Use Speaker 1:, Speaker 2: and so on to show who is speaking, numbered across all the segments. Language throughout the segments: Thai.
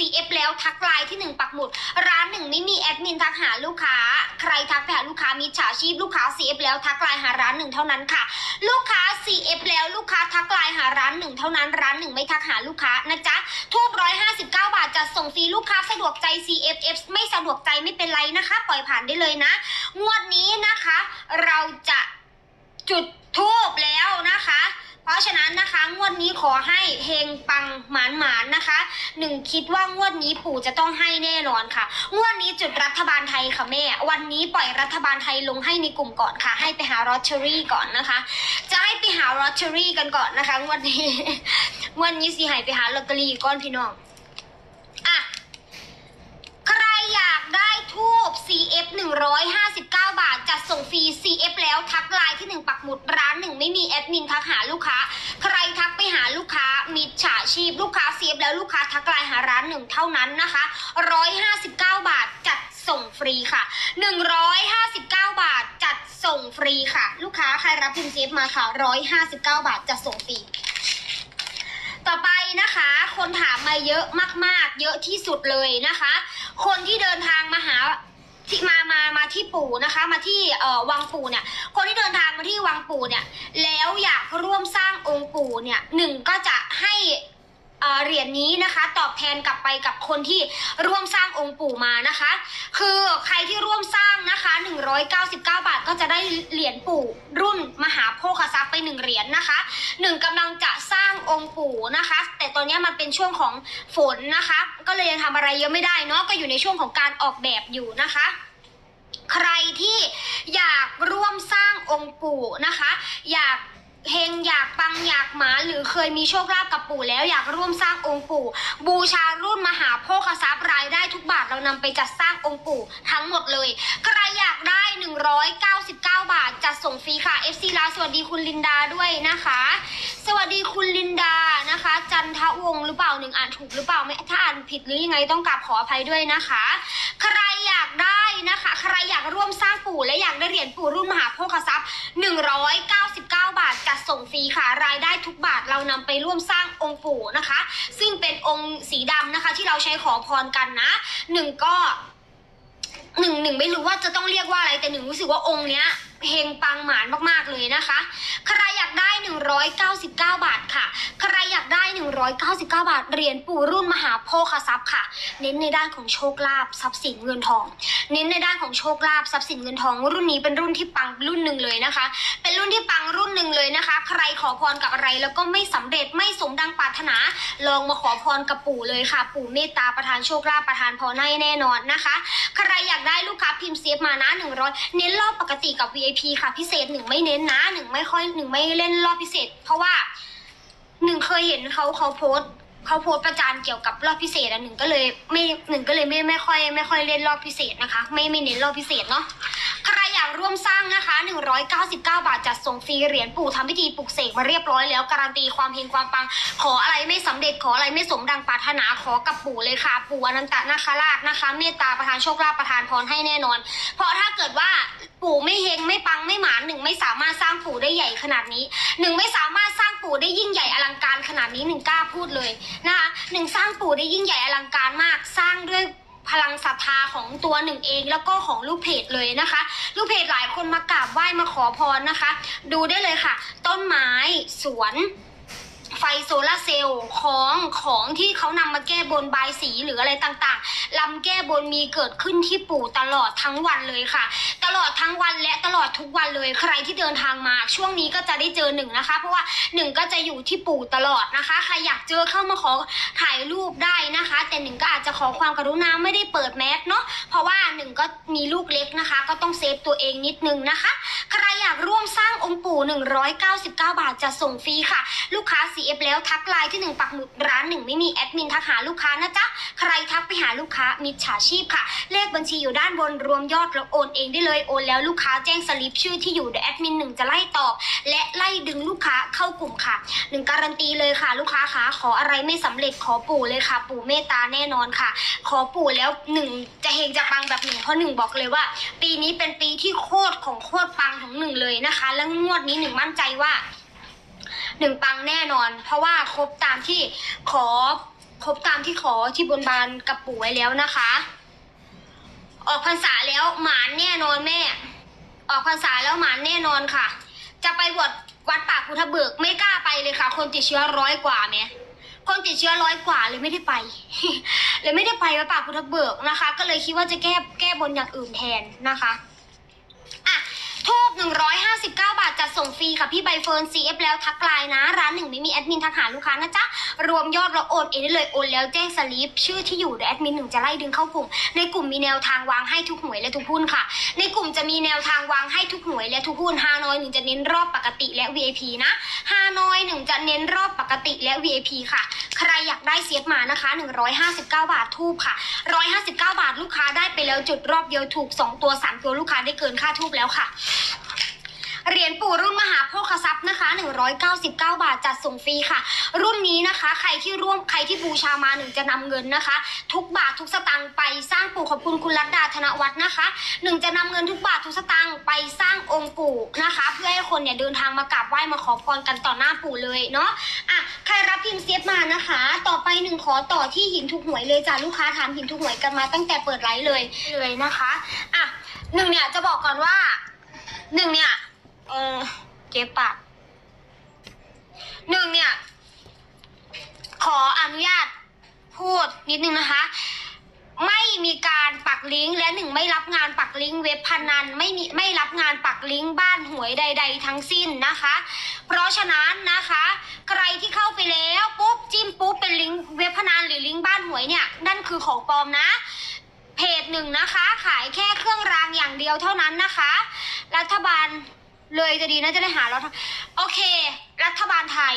Speaker 1: CF แล้วทักไลน์ที่หนึ่งปักหมุด ร้านหนึ่งไม่มีแอดมินทักหาลูกค้า ใครทักไปหาลูกค้ามีฉาชีพลูกค้า CF แล้วทักไลน์หาร้านหนึ่งเท่านั้นค่ะ ลูกค้า CF แล้วลูกค้าทักไลน์หาร้านหนึ่งเท่านั้นร้านหนึ่งไม่ทักหาลูกค้านะจ๊ะทูบร้อยห้าสิบเก้าบาทจะส่งฟรีลูกค้าสะดวกใจ CFF ไม่สะดวกใจไม่เป็นไรนะคะ ปล่อยผ่านได้เลยนะ งวดนี้นะคะ เราจะจุดทูบแล้ว ราะฉะนั้นนะคะงวดนี้ขอให้เฮงปังหมานหมานนะคะหนึ่งคิดว่างวดนี้ปู่จะต้องให้แน่นอนค่ะ งวดนี้จุดรัฐบาลไทยค่ะแม่ วันนี้ปล่อยรัฐบาลไทยลงให้ในกลุ่มก่อนค่ะ ให้ไปหารอตเชอรี่ก่อนนะคะ จะให้ไปหารอตเชอรี่กันก่อนนะคะงวดนี้งวดนี้สิให้ไปหาลอตเตอรี่ก่อนพี่น้องอะใครอยากได้ทูบ CF 159บาทจัด ส่งฟรี CF แล้วทักไลน์ที่หนึ่งปักหมุดร้านหนึ่งไม่มีแอดมินทักหาลูกค้า ใครทักไปหาลูกค้ามิจฉาชีพลูกค้า CF แล้วลูกค้าทักไลน์หาร้านหนึ่งเท่านั้นนะคะ159 บาทจัดส่งฟรีค่ะ 159 บาทจัดส่งฟรีค่ะ ลูกค้าใครรับพิมพ์ CF มาค่ะ 159 บาทจัดส่งฟรีต่อไปนะคะ คนถามมาเยอะมากๆ เยอะที่สุดเลยนะคะ คนที่เดินทางมาหา ที่มามามาที่ปู่นะคะ มาที่เอ่อวังปู่เนี่ย คนที่เดินทางมาที่วังปู่เนี่ย แล้วอยากร่วมสร้างองค์ปู่เนี่ยหนึ่งก็จะให้ เหรียญนี้นะคะ ตอบแทนกลับไปกับคนที่ร่วมสร้างองค์ปู่มานะคะ คือใครที่ร่วมสร้างนะคะ 199 บาทก็จะได้เหรียญปู่รุ่นมหาโภคทรัพย์ไปหนึ่งเหรียญนะคะหนึ่งกำลังจะสร้างองค์ปู่นะคะ แต่ตอนนี้มันเป็นช่วงของฝนนะคะ ก็เลยยังทำอะไรเยอะไม่ได้เนาะก็อยู่ในช่วงของการออกแบบอยู่นะคะใครที่อยากร่วมสร้างองค์ปู่นะคะ อยาก เฮงอยากปังอยากหมาหรือเคยมีโชคลาภกับปู่แล้วอยากร่วมสร้างองค์ปู่ บูชารุ่นมหาโภคทรัพย์รายได้ทุกบาทเรานำไปจัดสร้างองค์ปู่ทั้งหมดเลยใครอยากได้ 199 บาทจัดส่งฟรีค่ะ FC ลาสวัสดีคุณลินดาด้วยนะคะ สวัสดีคุณลินดานะคะ จันทวงศ์หรือเปล่าหนึ่งอ่านถูกหรือเปล่าไม่ถ้าอ่านผิดหรือยังไงต้องกราบขออภัยด้วยนะคะ ใครอยากได้นะคะ ใครอยากร่วมสร้างปู่และอยากได้เหรียญปู่รุ่นมหาโภคทรัพย์ 199 บาทจัดส่งฟรีค่ะ รายได้ทุกบาทเรานำไปร่วมสร้างองค์ปู่นะคะ ซึ่งเป็นองค์สีดำนะคะ ที่เราใช้ขอพรกันนะหนึ่งก็หนึ่งหนึ่งไม่รู้ว่าจะต้องเรียกว่าอะไรแต่หนึ่งรู้สึกว่าองค์เนี้ย เฮงปังหมานมากๆเลยนะคะ ใครอยากได้ 199 บาทค่ะ ใครอยากได้ 199 บาทเหรียญปู่รุ่นมหาโภคทรัพย์ค่ะ เน้นในด้านของโชคลาภทรัพย์สินเงินทอง เน้นในด้านของโชคลาภทรัพย์สินเงินทอง รุ่นนี้เป็นรุ่นที่ปังรุ่นหนึ่งเลยนะคะ เป็นรุ่นที่ปังรุ่นหนึ่งเลยนะคะ ใครขอพรกับอะไรแล้วก็ไม่สำเร็จไม่สมดังปรารถนา ลองมาขอพรกับปู่เลยค่ะ ปู่เมตตาประทานโชคลาภประทานพรให้แน่นอนนะคะ ใครอยากได้ลูกค้าพิมพ์เซฟมานะ100 เน้นรอบปกติกับ VIP ค่ะ พิเศษหนึ่งไม่เน้นนะหนึ่งไม่ค่อยหนึ่งไม่เล่นรอบพิเศษ เพราะว่าหนึ่งเคยเห็นเขาเขาโพสเขาโพสประจานเกี่ยวกับรอบพิเศษอะหนึ่งก็เลยไม่หนึ่งก็เลยไม่ไม่ค่อย ไม่ค่อยเล่นรอบพิเศษนะคะ ไม่ไม่เน้นรอบพิเศษเนาะ ร่วมสร้างนะคะ 199 บาทจัดส่งฟรีเหรียญปู่ทำพิธีปลุกเสกมาเรียบร้อยแล้วการันตีความเฮงความปัง ขออะไรไม่สำเร็จขออะไรไม่สมดังปรารถนาขอกับปู่เลยค่ะ ปู่อนันตนาคราชนะคะ เมตตาประทานโชคลาภประทานพรให้แน่นอน เพราะถ้าเกิดว่าปู่ไม่เฮงไม่ปังไม่หมานหนึ่งไม่สามารถสร้างปู่ได้ใหญ่ขนาดนี้หนึ่งไม่สามารถสร้างปู่ได้ยิ่งใหญ่อลังการขนาดนี้หนึ่งกล้าพูดเลยนะคะหนึ่งสร้างปู่ได้ยิ่งใหญ่อลังการมากสร้างด้วย พลังศรัทธาของตัวหนึ่งเองแล้วก็ของลูกเพจเลยนะคะ ลูกเพจหลายคนมากราบไหว้มาขอพรนะคะ ดูได้เลยค่ะ ต้นไม้สวน ไฟโซลาร์เซลล์ของของที่เขานำมาแก้บนบายสีหรืออะไรต่างๆลำแก้บนมีเกิดขึ้นที่ปู่ตลอดทั้งวันเลยค่ะ ตลอดทั้งวันและตลอดทุกวันเลยใครที่เดินทางมา ช่วงนี้ก็จะได้เจอหนึ่งนะคะ เพราะว่าหนึ่งก็จะอยู่ที่ปู่ตลอดนะคะใครอยากเจอเข้ามาขอถ่ายรูปได้นะคะ แต่หนึ่งก็อาจจะขอความกรุณาไม่ได้เปิดแมสเนาะเพราะว่าหนึ่งก็มีลูกเล็กนะคะ ก็ต้องเซฟตัวเองนิดนึงนะคะากร่วมสร้างองค์ปู่ 199 บาทจะส่งฟรีค่ะ ลูกค้า CF แล้วทักไลน์ที่หนึ่งปักหมุดร้านหนึ่งไม่มีแอดมินทักหาลูกค้านะจ๊ะ ใครทักไปหาลูกค้ามิจฉาชีพค่ะ เลขบัญชีอยู่ด้านบนรวมยอดแล้วโอนเองได้เลยโอนแล้วลูกค้าแจ้งสลิปชื่อที่อยู่เดี๋ยวแอดมินหนึ่งจะไล่ตอบ และไล่ดึงลูกค้าเข้ากลุ่มค่ะหนึ่งการันตีเลยค่ะ ลูกค้าคะขออะไรไม่สำเร็จขอปู่เลยค่ะ ปู่เมตตาแน่นอนค่ะ ขอปู่แล้วหนึ่งจะเฮงจะปังแบบหนึ่งเพราะหนึ่งบอกเลยว่า ปีนี้เป็นปีที่โคตรของโคตรปังของหนึ่งเลยนะคะ แล้วงวดนี้หนึ่งมั่นใจว่าหนึ่งปังแน่นอน เพราะว่าครบตามที่ขอ ครบตามที่ขอที่บนบานกับปู่ไว้แล้วนะคะ ออกพรรษาแล้วหมานแน่นอนแม่ ออกพรรษาแล้วหมานแน่นอนค่ะ จะไปบวชวัดป่าพุทธเบิกไม่กล้าไปเลยค่ะ คนติดเชื้อร้อยกว่าแม่คนติดเชื้อร้อยกว่าเลยไม่ได้ไป เลยไม่ได้ไปวัดป่าพุทธเบิกนะคะ ก็เลยคิดว่าจะแก้แก้บนอย่างอื่นแทนนะคะอะ ทูบ159 บาทจัดส่งฟรีค่ะพี่ใบเฟิร์น CF แล้วทักไลน์นะ ร้านหนึ่งไม่มีแอดมินทักหาลูกค้านะจ๊ะ รวมยอดเราโอนเองได้เลยโอนแล้วแจ้งสลิปชื่อที่อยู่เดี๋ยวแอดมินหนึ่งจะไล่ดึงเข้ากลุ่ม ในกลุ่มมีแนวทางวางให้ทุกหน่วยและทุกหุ้นค่ะ ในกลุ่มจะมีแนวทางวางให้ทุกหน่วยและทุกหุ้นฮานอยหนึ่งจะเน้นรอบปกติและ VIP นะฮานอยหนึ่งจะเน้นรอบปกติและ VIP ค่ะ ใครอยากได้เสียบมานะคะ 159 บาททูบค่ะ 159 บาทลูกค้าได้ไปแล้วจุดรอบเดียวถูก 2 ตัว 3 ตัวลูกค้าได้เกินค่าทูบแล้วค่ะ เหรียญปู่รุ่นมหาโภคทรัพย์นะคะ 199 บาทจัดส่งฟรีค่ะ รุ่นนี้นะคะ ใครที่ร่วมใครที่บูชามาหนึ่งจะนำเงินนะคะ ทุกบาททุกสตางค์ไปสร้างปู่ขอบคุณคุณรัตดาธนวัฒน์นะคะหนึ่งจะนำเงินทุกบาททุกสตางค์ไปสร้างองค์ปู่นะคะ เพื่อให้คนเนี่ยเดินทางมากราบไหว้มาขอพรกันต่อหน้าปู่เลยเนาะอะใครรับพิมพ์เซฟมานะคะ ต่อไปหนึ่งขอต่อที่หินทุกหวยเลยจ้ะลูกค้าถามหินทุกหวยกันมาตั้งแต่เปิดไลฟ์เลยเลยนะคะอะหนึ่งเนี่ยจะบอกก่อนว่าหนึ่งเนี่ย เออเจ็บปากหนึ่งเนี่ย ขออนุญาตพูดนิดนึงนะคะ ไม่มีการปักลิงก์และหนึ่งไม่รับงานปักลิงก์เว็บพนันไม่มีไม่รับงานปักลิงก์บ้านหวยใด ๆ ทั้งสิ้นนะคะ เพราะฉะนั้นนะคะ ใครที่เข้าไปแล้วปุ๊บจิ้มปุ๊บเป็นลิงก์เว็บพนันหรือลิงก์บ้านหวยเนี่ยนั่นคือของปลอมนะเพจหนึ่งนะคะ ขายแค่เครื่องรางอย่างเดียวเท่านั้นนะคะ รัฐบาล เลยจะดีนะจะได้หาเราทำโอเค รัฐบาลไทย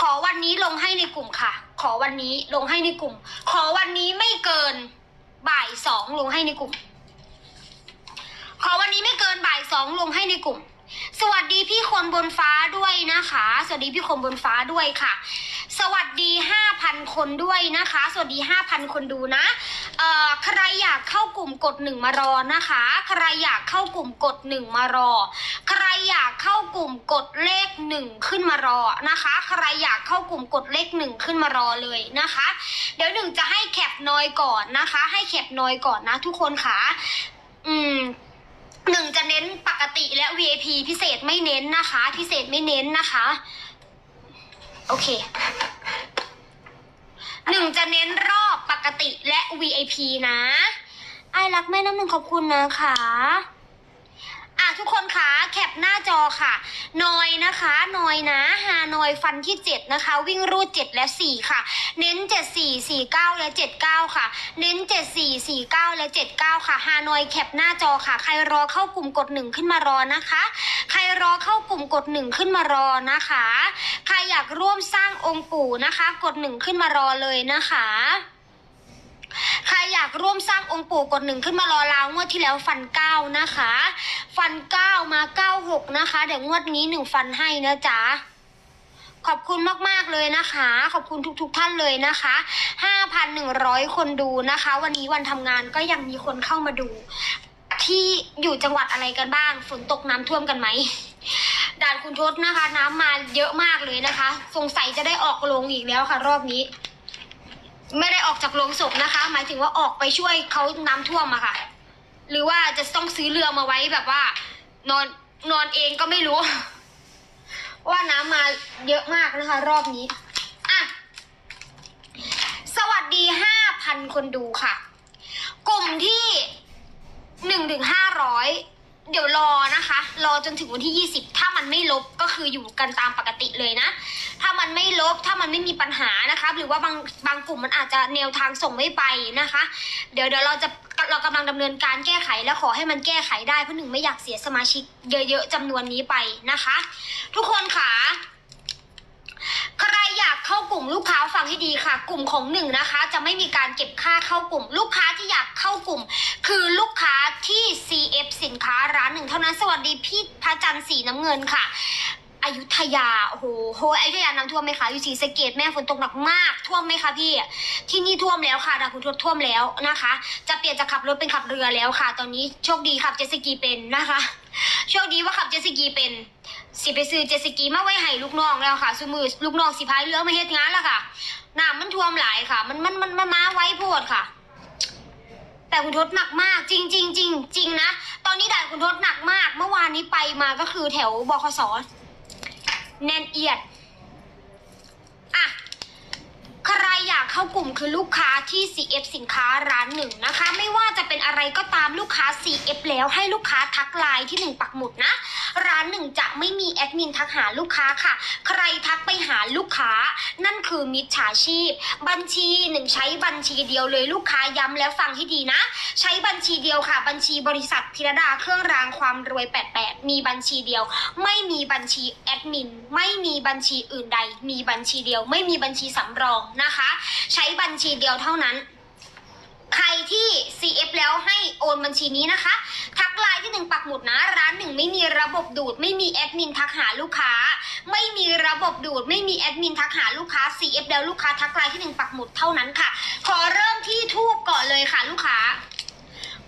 Speaker 1: ขอวันนี้ลงให้ในกลุ่มค่ะ ขอวันนี้ลงให้ในกลุ่ม ขอวันนี้ไม่เกินบ่ายสองลงให้ในกลุ่ม ขอวันนี้ไม่เกินบ่ายสองลงให้ในกลุ่ม สวัสดีพี่คนบนฟ้าด้วยนะคะ สวัสดีพี่คนบนฟ้าด้วยค่ะ สวัสดีห้า คนด้วยนะคะ สวัสดีห้าพันคนดูนะเอ่อใครอยากเข้ากลุ่มกดหนึ่งมารอนะคะ ใครอยากเข้ากลุ่มกดหนึ่งมารอ ใครอยากเข้ากลุ่มกดเลขหนึ่งขึ้นมารอนะคะ ใครอยากเข้ากลุ่มกดเลขหนึ่งขึ้นมารอเลยนะคะ เดี๋ยวหนึ่งจะให้แคปน้อยก่อนนะคะ ให้แคปน้อยก่อนนะ ทุกคนค่ะ อืมหนึ่งจะเน้นปกติและ VIP พิเศษไม่เน้นนะคะ พิเศษไม่เน้นนะคะ โอเค หนึ่งจะเน้นรอบปกติและ VIP นะ ไอรักแม่น้ำหนึ่งขอบคุณนะคะอะ ทุกคนคะแคปหน้าจอค่ะ นอยนะคะนอยนะฮานอยฟันที่ 7 นะคะ วิ่งรูด 7 และ 4 ค่ะ เน้น 7 4 4 9 และ 79 ค่ะ เน้น 7 4 4 9 และ 79 ค่ะฮานอยแคปหน้าจอค่ะ ใครรอเข้ากลุ่มกด 1 ขึ้นมารอนะคะ ใครรอเข้ากลุ่มกด 1 ขึ้นมารอนะคะ ใครอยากร่วมสร้างองค์ปู่นะคะ กด 1 ขึ้นมารอเลยนะคะ ใครอยากร่วมสร้างองค์ปู่กดหนึ่งขึ้นมารอลาวงวดที่แล้วฟันเก้านะคะ ฟันเก้ามาเก้าหกนะคะ เดี๋ยวงวดนี้หนึ่งฟันให้นะจ๊ะขอบคุณมาก ๆ เลยนะคะ ขอบคุณทุกๆท่านเลยนะคะ 5,100 คนดูนะคะ วันนี้วันทำงานก็ยังมีคนเข้ามาดู ที่อยู่จังหวัดอะไรกันบ้าง ฝนตกน้ำท่วมกันไหม ด่านคุณทศนะคะ น้ำมาเยอะมากเลยนะคะ สงสัยจะได้ออกโรงอีกแล้วค่ะ รอบนี้ ไม่ได้ออกจากโรงศพนะคะ หมายถึงว่าออกไปช่วยเขาน้ำท่วมอะค่ะ หรือว่าจะต้องซื้อเรือมาไว้แบบว่า นอนนอนเองก็ไม่รู้ ว่าน้ำมาเยอะมากนะคะ รอบนี้อะสวัสดีห้าพันคนดูค่ะ กลุ่มที่หนึ่งถึงห้าร้อย เดี๋ยวรอนะคะ รอจนถึงวันที่ยี่สิบถ้ามันไม่ลบก็คืออยู่กันตามปกติเลยนะ ถ้ามันไม่ลบถ้ามันไม่มีปัญหานะคะหรือว่าบางบางกลุ่มมันอาจจะแนวทางส่งไม่ไปนะคะ เดี๋ยวเดี๋ยวเราจะเรากำลังดำเนินการแก้ไขและขอให้มันแก้ไขได้เพราะหนึ่งไม่อยากเสียสมาชิกเยอะๆจำนวนนี้ไปนะคะ ทุกคนค่ะ เข้ากลุ่มลูกค้าฟังให้ดีค่ะ กลุ่มของหนึ่งนะคะ จะไม่มีการเก็บค่าเข้ากลุ่ม ลูกค้าที่อยากเข้ากลุ่ม คือลูกค้าที่ CF สินค้าร้านหนึ่งเท่านั้นสวัสดีพี่พระจันทร์สีน้ำเงินค่ะอยุธยาโอ้โหโหอยุธยาน้ำท่วมไหมคะอยู่ศรีสะเกดแม่ฝนตกหนักมาก ท่วมไหมคะพี่ ที่นี่ท่วมแล้วค่ะดาคุณทวดท่วมแล้วนะคะ จะเปลี่ยนจากขับรถเป็นขับเรือแล้วค่ะ ตอนนี้โชคดีขับเจสกีเป็นนะคะ โชคดีว่าขับเจสกีเป็น สิไปซื้อเจสกีมาไว้ให้ลูกน้องแล้วค่ะสมือลูกน้องสิพายเรือมาเฮ็ดงานแล้วค่ะน้ำมันท่วมหลายค่ะ มันมันมันมันมาไว้โพดค่ะ แต่คุณทศหนักมาก จริงจริงจริงจริงนะตอนนี้ด่านคุณทศหนักมาก เมื่อวานนี้ไปมาก็คือแถวบคสแน่นเอียด อะ ใคร อยากเข้ากลุ่มคือลูกค้าที่ CF สินค้าร้านหนึ่งนะคะ ไม่ว่าจะเป็นอะไรก็ตามลูกค้า CF แล้วให้ลูกค้าทักไลน์ที่หนึ่งปักหมุดนะ ร้านหนึ่งจะไม่มีแอดมินทักหาลูกค้าค่ะ ใครทักไปหาลูกค้า นั่นคือมิจฉาชีพ บัญชีหนึ่งใช้บัญชีเดียวเลยลูกค้าย้ำแล้วฟังให้ดีนะ ใช้บัญชีเดียวค่ะ บัญชีบริษัทธีรดาเครื่องรางความรวย 88 มีบัญชีเดียว ไม่มีบัญชีแอดมิน ไม่มีบัญชีอื่นใด มีบัญชีเดียว ไม่มีบัญชีสำรองนะคะใช้บัญชีเดียวเท่านั้น ใครที่ CF แล้วให้โอนบัญชีนี้นะคะ ทักไลน์ที่หนึ่งปักหมุดนะ ร้านหนึ่งไม่มีระบบดูด ไม่มีแอดมินทักหาลูกค้า ไม่มีระบบดูด ไม่มีแอดมินทักหาลูกค้า CF แล้วลูกค้าทักไลน์ที่หนึ่งปักหมุดเท่านั้นค่ะ ขอเริ่มที่ทูบก่อนเลยค่ะลูกค้า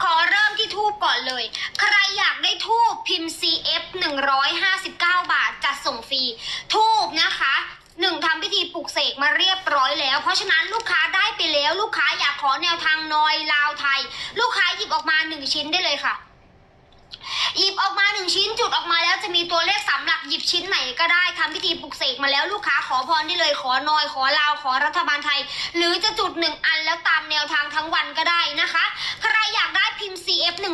Speaker 1: ขอเริ่มที่ทูบก่อนเลย ใครอยากได้ทูบพิมพ์ CF 159 บาทจัดส่งฟรี ทูบนะคะ หนึ่งทำพิธีปลุกเสกมาเรียบร้อยแล้ว เพราะฉะนั้นลูกค้าได้ไปแล้วลูกค้าอยากขอแนวทางนอยลาวไทย ลูกค้าหยิบออกมาหนึ่งชิ้นได้เลยค่ะ หยิบออกมาหนึ่งชิ้นจุดออกมาแล้วจะมีตัวเลขสามหลักหยิบชิ้นไหนก็ได้ทำพิธีปลุกเสกมาแล้วลูกค้าขอพรได้เลยขอนอยขอลาวขอรัฐบาลไทย หรือจะจุดหนึ่งอันแล้วตามแนวทางทั้งวันก็ได้นะคะใครอยากได้พิมพ์ CF 1